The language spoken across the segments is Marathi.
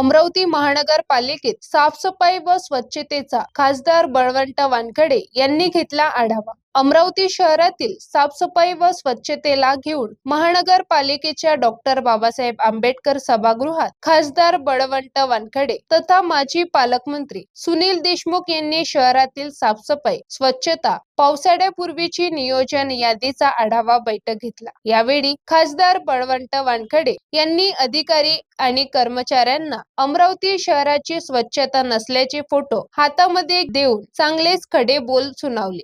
अमरावती महानगरपालिकेत साफसफाई व स्वच्छतेचा खासदार बळवंत वानखडे यांनी घेतला आढावा. अमरावती शहरातील साफसफाई व स्वच्छतेला घेऊन महानगरपालिकेच्या डॉक्टर बाबासाहेब आंबेडकर सभागृहात खासदार बळवंत वानखडे तथा माजी पालकमंत्री सुनील देशमुख यांनी शहरातील साफसफाई स्वच्छता पावसाळ्यापूर्वीची नियोजन यादीचा आढावा बैठक घेतला. यावेळी खासदार बळवंत वानखडे यांनी अधिकारी आणि कर्मचाऱ्यांना अमरावती शहराची स्वच्छता नसल्याचे फोटो हातामध्ये देऊन चांगलेच खडे बोल सुनावले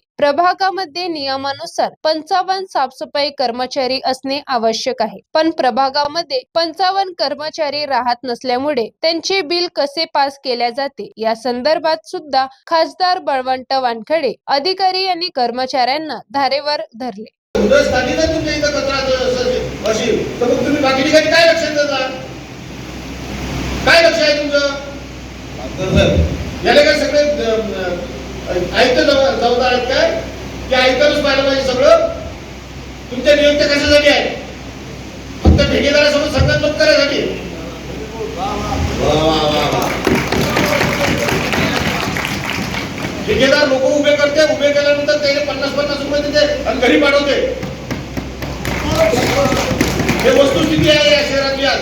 प्रभागामध्ये नियमानुसार पंचावन्न साफसफाई कर्मचारी असणे आवश्यक आहे. पण प्रभागामध्ये पंचावन्न कर्मचारी राहत नसल्यामुळे त्यांचे बिल कसे पास केल्या जाते? या संदर्भात सुद्धा खासदार बळवंत वानखडे अधिकारी आणि कर्मचाऱ्यांना धारेवर धरले उद्या स्थानिक आहे तुमच्या इथं कचरा असेल अशी तर मग तुम्ही बाकी ठिकाणी काय लक्ष देता काय लक्ष आहे तुमचं याला काय सगळे अं, अं, आयुक्त जबाब- जबाबदार आहेत काय ते आयुक्तानच पाहिलं पाहिजे सगळं. तुमच्या नियुक्त कशासाठी आहे? फक्त ठेकेदारासोबत संगत करायसाठी. ठेकेदार लोक उभे करते उभे केल्यानंतर त्याने पन्नास पन्नास रुपये देते आणि घरी पाठवते. हे वस्तुस्थिती आहे या शहरातली आज.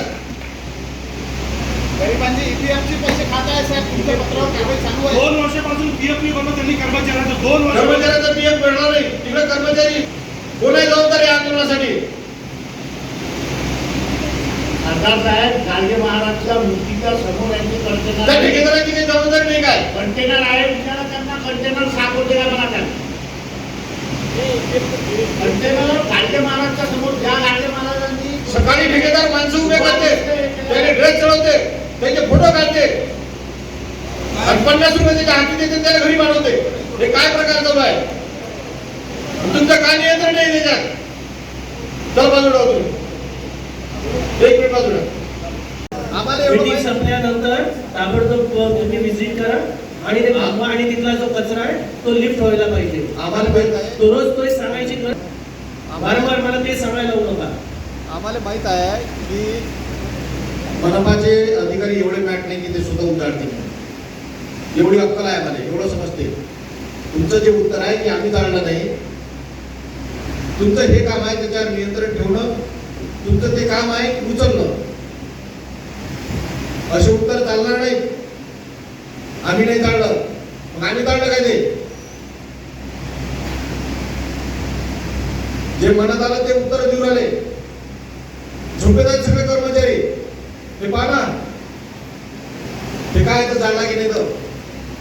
गरिबांचे ईपीएफचे पैसे खात आहे साहेब तुमच्या पत्रावर कारवाई चालू आहे. दोन वर्षापासून पीएफ नाही बनवत त्यांनी कर्मचाऱ्यांचं दोन वर्ष कर्मचाऱ्यांचा पीएफ मिळणार नाही. तिकडे कर्मचारी कोण आहे जबाबदार आंदोलनासाठी. सरदार साहेब गाडगे महाराजच्या मूर्तीच्या समोर यांची त्या कंटेनर ठेकेदाराची काही जबाबदारी नाही काय? कंटेनर आहे विचारा त्यांना. कंटेनर साफ होते का त्यांना कंटेनर गाडगे महाराजच्या समोर ज्या गाडगे महाराजांनी सकाळी ठेकेदार माणसं उभे करते. त्याने ड्रेस चढवते. फोटो काढते. आणि पन्नास रुपये त्याच्या हाती देते त्याला घरी पाठवते. हे काय प्रकार चालू आहे? तुमचं काय नियंत्रण नाही त्याच्यात? चल बाजूला तुम्ही एक मिनिट बाजूला. आम्हाला मीटिंग संपल्यानंतर ताबडतोब तुम्ही व्हिजिट करा. आणि ते थांबवा आणि तिथला जो कचरा आहे तो लिफ्ट व्हायला पाहिजे. आम्हाला माहीत आहे. तो रोज तो सांगायची गरज वारंवार मला ते सांगायला लावू नका. आम्हाला माहीत आहे की मनपाचे अधिकारी एवढे मॅट नाही की ते सुद्धा उतारतील. एवढी अक्कल आहे मला एवढं समजते. तुमचं जे उत्तर आहे की आम्ही जाणलं नाही तुमचं हे काम आहे त्याच्यावर नियंत्रण ठेवणं तुमचं ते काम आहे की उचलणं. असे उत्तर चालणार नाही. आम्ही नाही जाणलं मग आम्ही जाणलं काय ते? जे मनात आलं ते उत्तर देऊन आले. झोपेदार सगळे कर्मचारी. ते पहा ना. ते काय तर जाणला की नाही तर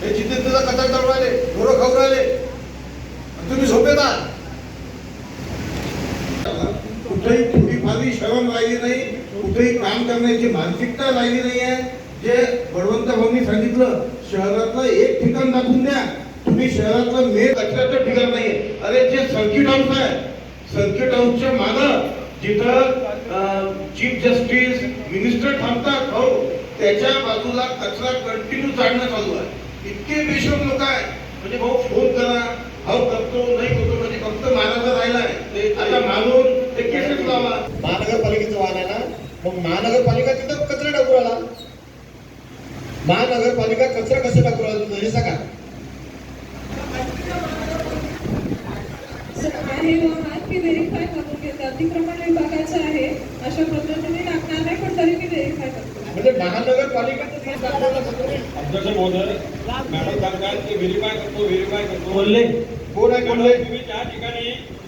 हे जिथे तुझा कचर चालू राहिले ढोरं खाऊ राहिले. तुम्ही तुम्ही झोपेदार कुठेही थोडीफारी शरम राहिली नाही कुठेही काम करण्याची मानसिकता राहिली नाही आहे. जे बळवंत भाऊनी सांगितलं शहरातलं एक ठिकाण दाखवून द्या. तुम्ही शहरातलं मेन कचऱ्याचं ठिकाण नाहीये. अरे जे सर्किट हाऊस आहे सर्किट हाऊसच्या मालक जिथं चीफ जस्टिस मिनिस्टर थांबतात हो. त्याच्या बाजूला कचरा कंटिन्यू जाणणं चालू आहे. इतके बेशोक लोक आहे म्हणजे भाऊ फोन करा. भाऊ करतो नाही करतो म्हणजे फक्त मानाचा राहिलाय. ते आता मानून ते केसेस लावा. महानगरपालिकेचं वाहन आहे ना? मग महानगरपालिका तिथं कचरा टाकू राहिला. महानगरपालिका कचरा कसं टाकू राहिला तुझं? हे सांगा. अतिक्रमण विभागाचं आहे अशा पद्धतीने टाकणार नाही पण तरी मी व्हेरीफाय करते. म्हणजे महानगरपालिकेचं ते दाखवायला नको रे. अध्यक्ष महोदय मॅडम सांगतात की व्हेरीफाय करतो व्हेरीफाय करतो. बोलले. कोण आहे कोण आहे तुम्ही त्या ठिकाणी